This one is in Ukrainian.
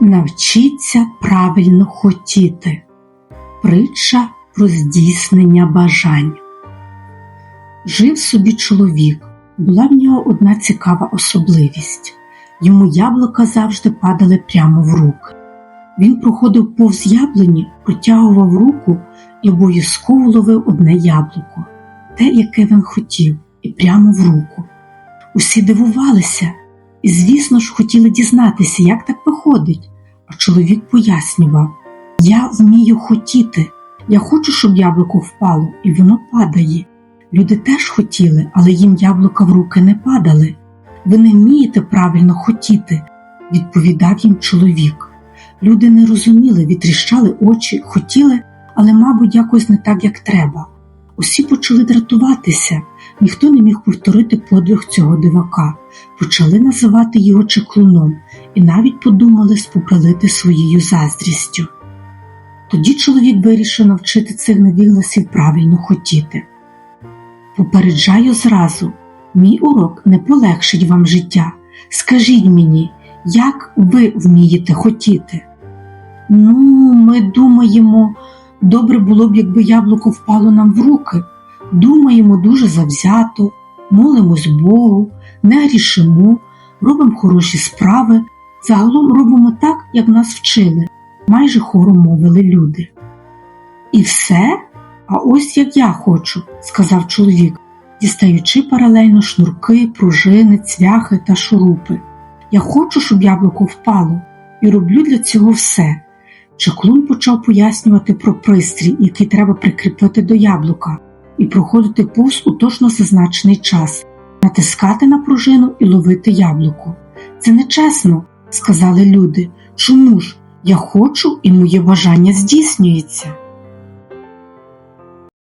Навчіться правильно хотіти. Притча про здійснення бажань. Жив собі чоловік. Була в нього одна цікава особливість. Йому яблука завжди падали прямо в руки. Він проходив повз яблуні, протягував руку і обов'язково ловив одне яблуко, те, яке він хотів, і прямо в руку. Усі дивувалися і, звісно ж, хотіли дізнатися, як так виходить. А чоловік пояснював: Я вмію хотіти, я хочу, щоб яблуко впало, і воно падає. Люди теж хотіли, але їм яблука в руки не падали. Ви не вмієте правильно хотіти, відповідав їм чоловік. Люди не розуміли, відріщали очі, хотіли, але, мабуть, якось не так, як треба. Усі почали дратуватися, ніхто не міг повторити подвиг цього дивака, почали називати його чеклуном і навіть подумали спопелити своєю заздрістю. Тоді чоловік вирішив навчити цих невігласів правильно хотіти. Попереджаю зразу, мій урок не полегшить вам життя. Скажіть мені, як ви вмієте хотіти? Ну, ми думаємо, добре було б, якби яблуко впало нам в руки. Думаємо дуже завзято, молимось Богу, не грішимо, робимо хороші справи, загалом робимо так, як нас вчили, майже хором мовили люди. І все? А ось як я хочу, сказав чоловік, дістаючи паралельно шнурки, пружини, цвяхи та шурупи. Я хочу, щоб яблуко впало, і роблю для цього все. Чаклун почав пояснювати про пристрій, який треба прикріпити до яблука, і проходити повз у точно зазначений час, натискати на пружину і ловити яблуко. Це нечесно, сказали люди. Чому ж? Я хочу, і моє бажання здійснюється.